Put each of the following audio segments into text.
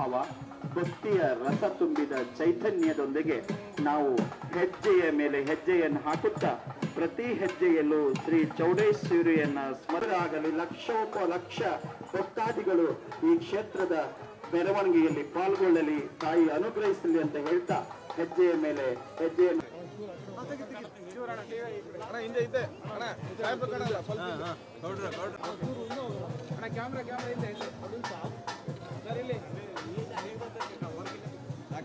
ಭಾವ ಭಕ್ತಿಯ ರಸ ತುಂಬಿದ ಚೈತನ್ಯದೊಂದಿಗೆ ನಾವು ಹೆಜ್ಜೆಯ ಮೇಲೆ ಹೆಜ್ಜೆಯನ್ನು ಹಾಕುತ್ತಾ ಪ್ರತಿ ಹೆಜ್ಜೆಯಲ್ಲೂ ಶ್ರೀ ಚೌಡೇಶ್ವರಿಯನ್ನ ಸ್ಮರಣೆ ಆಗಲಿ ಲಕ್ಷೋಪಲಕ್ಷ ಭಕ್ತಾದಿಗಳು ಈ ಕ್ಷೇತ್ರದ ಮೆರವಣಿಗೆಯಲ್ಲಿ ಪಾಲ್ಗೊಳ್ಳಲಿ ತಾಯಿ ಅನುಗ್ರಹಿಸಲಿ ಅಂತ ಹೇಳ್ತಾ ಹೆಜ್ಜೆಯ ಮೇಲೆ ಹೆಜ್ಜೆಯನ್ನು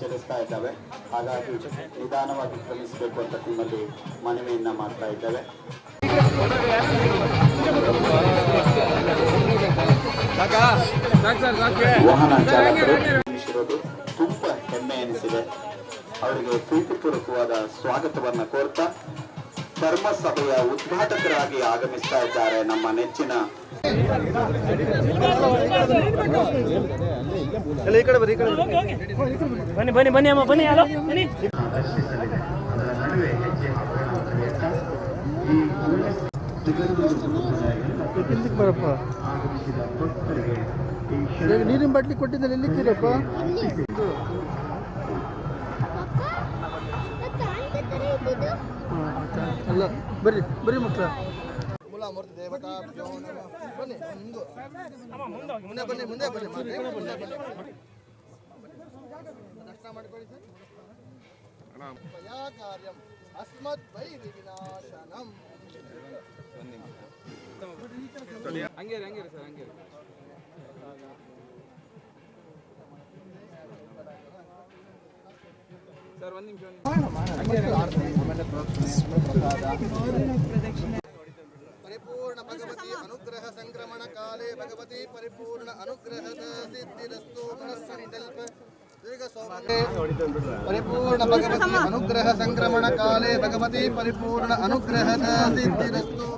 ಚಲಿಸ್ತಾ ಇದ್ದಾವೆ. ಹಾಗಾಗಿ ನಿಧಾನವಾಗಿ ಕ್ರಮಿಸಬೇಕು ಅಂತ ನಿಮ್ಮಲ್ಲಿ ಮನವಿಯನ್ನ ಮಾಡ್ತಾ ಇದ್ದಾವೆ. ವಾಹನ ಚಾಲಕರು ತುಂಬಾ ಹೆಮ್ಮೆ ಎನಿಸಿದೆ ಅವರಿಗೆ ಪ್ರೀತಿಪೂರ್ವಕವಾದ ಸ್ವಾಗತವನ್ನ ಕೋರ್ತಾ ಧರ್ಮಸಭೆಯ ಉದ್ಘಾಟಕರಾಗಿ ಆಗಮಿಸ್ತಾ ಇದ್ದಾರೆ ನಮ್ಮ ನೆಚ್ಚಿನ ಬನ್ನಿ ಬನ್ನಿ. ಬನ್ನಿ ಅಮ್ಮ ಅಲ್ಲ ಬರ್ರಿ ಬರ್ರಿ ಮಕ್ಕಳ ಬನ್ನಿ ಮುಂದೆ ಬನ್ನಿ ಮುಂದೆ ಬನ್ನಿ ಮುಂದೆ ಬನ್ನಿ ದರ್ಶನ ಮಾಡ್ಕೊಳ್ಳಿ ಸರ್ ಯಾ ಕಾರ್ಯಂ ಅಸ್ಮದ್ ವೈರಿ ವಿನಾಶನಂ ಪರಿಪೂರ್ಣ ಭಗವತಿ పరిపూర్ణ భగవతి అనుగ్రహ సంక్రమణ కాలే భగవతి పరిపూర్ణ అనుగ్రహ సిద్ధిరస్తు మనస్సంకల్ప పరిపూర్ణ భగవతి అనుగ్రహ సంక్రమణ కాలే భగవతి పరిపూర్ణ అనుగ్రహ సిద్ధిరస్తు